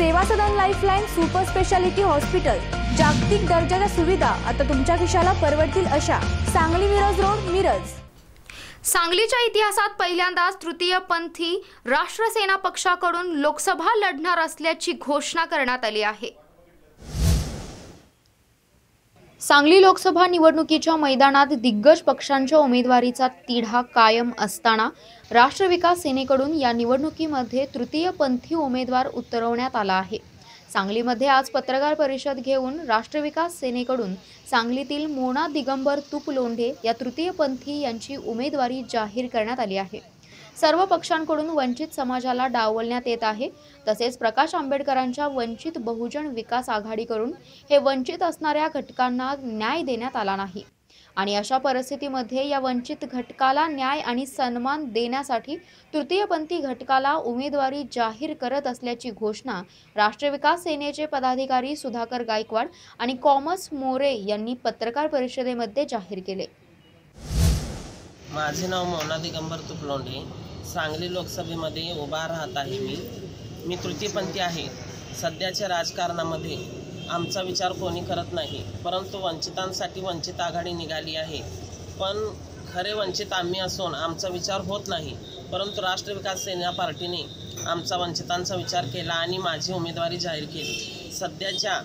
Seva Sadan Lifeline super speciality hospital जागतिक दर्जाच्या सुविधा आता तुमच्या खिशाला परवडतील अशा. सांगली मिरज रोड मिरज. सांगलीच्या इतिहासात पहिल्यांदाच तृतीयपंथी राष्ट्रसेना पक्षाकडून लोकसभा लढणार असल्याची घोषणा करण्यात आली आहे. सांगली लोकसभा निवडणुकीच्या मैदानात दिग्गज पक्षांच्या उमेदवारीचा तिढा कायम असताना राष्ट्र विकास सेनेकडून या निवडणुकीमध्ये तृतीयपंथी उमेदवार उतरवण्यात आला आहे. सांगलीमध्ये आज पत्रकार परिषद घेऊन राष्ट्र विकास सेनेकडून सांगलीतील मोना दिगंबर तुपलोंढे या तृतीयपंथी यांची उमेदवारी जाहीर करण्यात आली आहे. सर्व पक्षांकडून वंचित समाजाला डावलण्यात येत आहे. तसेच प्रकाश आंबेडकरांच्या वंचित बहुजन विकास आघाडीकडून हे वंचित असणाऱ्या घटकांना न्याय देण्यात आला नाही. आणि अशा परिस्थितीमध्ये या वंचित घटकाला न्याय आणि सन्मान देण्यासाठी तृतीयपंथी घटकाला उमेदवारी जाहीर करत असल्याची घोषणा राष्ट्र विकास सेनेचे पदाधिकारी सुधाकर गायकवाड आणि कॉमर्स मोरे यांनी पत्रकार परिषदेमध्ये जाहीर केले. माझे नाव मौना दिगंबर तुपलोंडे. सांगली लोकसभेमध्ये उभा राहत आहे मी. मी तृतीयपंथी आहे. सध्याच्या राजकारणामध्ये आमचा विचार कोणी करत नाही परंतु वंचितांसाठी वंचित आघाडी निघाली आहे. पण खरे वंचित आम्ही असून आमचा विचार होत नाही परंतु राष्ट्र विकास सेना पार्टीने आमचा वंचितांचा विचार केला आणि माझी उमेदवारी जाहीर केली. सध्याच्या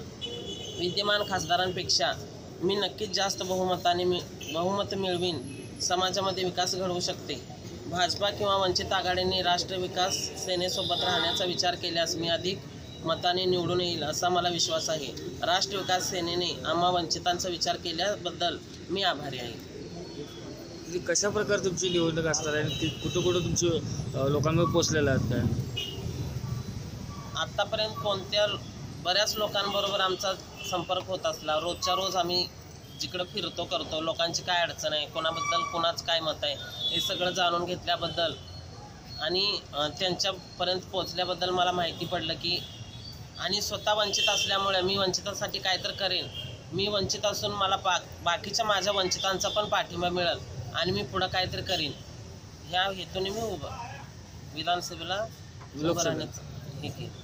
विद्यमान खासदारांपेक्षा मी नक्कीच जास्त बहुमताने मी बहुमत मिळवीन. समाजामध्ये विकास घडवू शकते. भाजपा किंवा वंचित आघाडीने राष्ट्र विकास सेनेसोबत राहण्याचा विचार केल्यास मी अधिक मताने निवडून येईल असा मला विश्वास आहे. राष्ट्र विकास सेनेने आम्हा वंचितांचा विचार केल्याबद्दल मी आभारी आहे. ती कशा प्रकारे तुमची निवडणूक असणार आहे? ती कुठं कुठं तुमची लोकांवर पोचलेलं आहेत काय? आत्तापर्यंत कोणत्या बऱ्याच लोकांबरोबर आमचा संपर्क होत असला रोजच्या रोज आम्ही जिकडं फिरतो करतो लोकांची काय अडचण आहे कोणाबद्दल कोणाचं काय मत आहे हे सगळं जाणून घेतल्याबद्दल आणि त्यांच्यापर्यंत पोचल्याबद्दल मला माहिती पडलं की आणि स्वतः वंचित असल्यामुळे मी वंचितासाठी काय तर करेन. मी वंचित असून मला पा बाकीच्या माझ्या वंचितांचा पण पाठिंबा मिळेल आणि मी पुढं काहीतरी करीन. ह्या हेतूने मी उभं. विधानसभेला उभं. राहण्याचं हे केलं.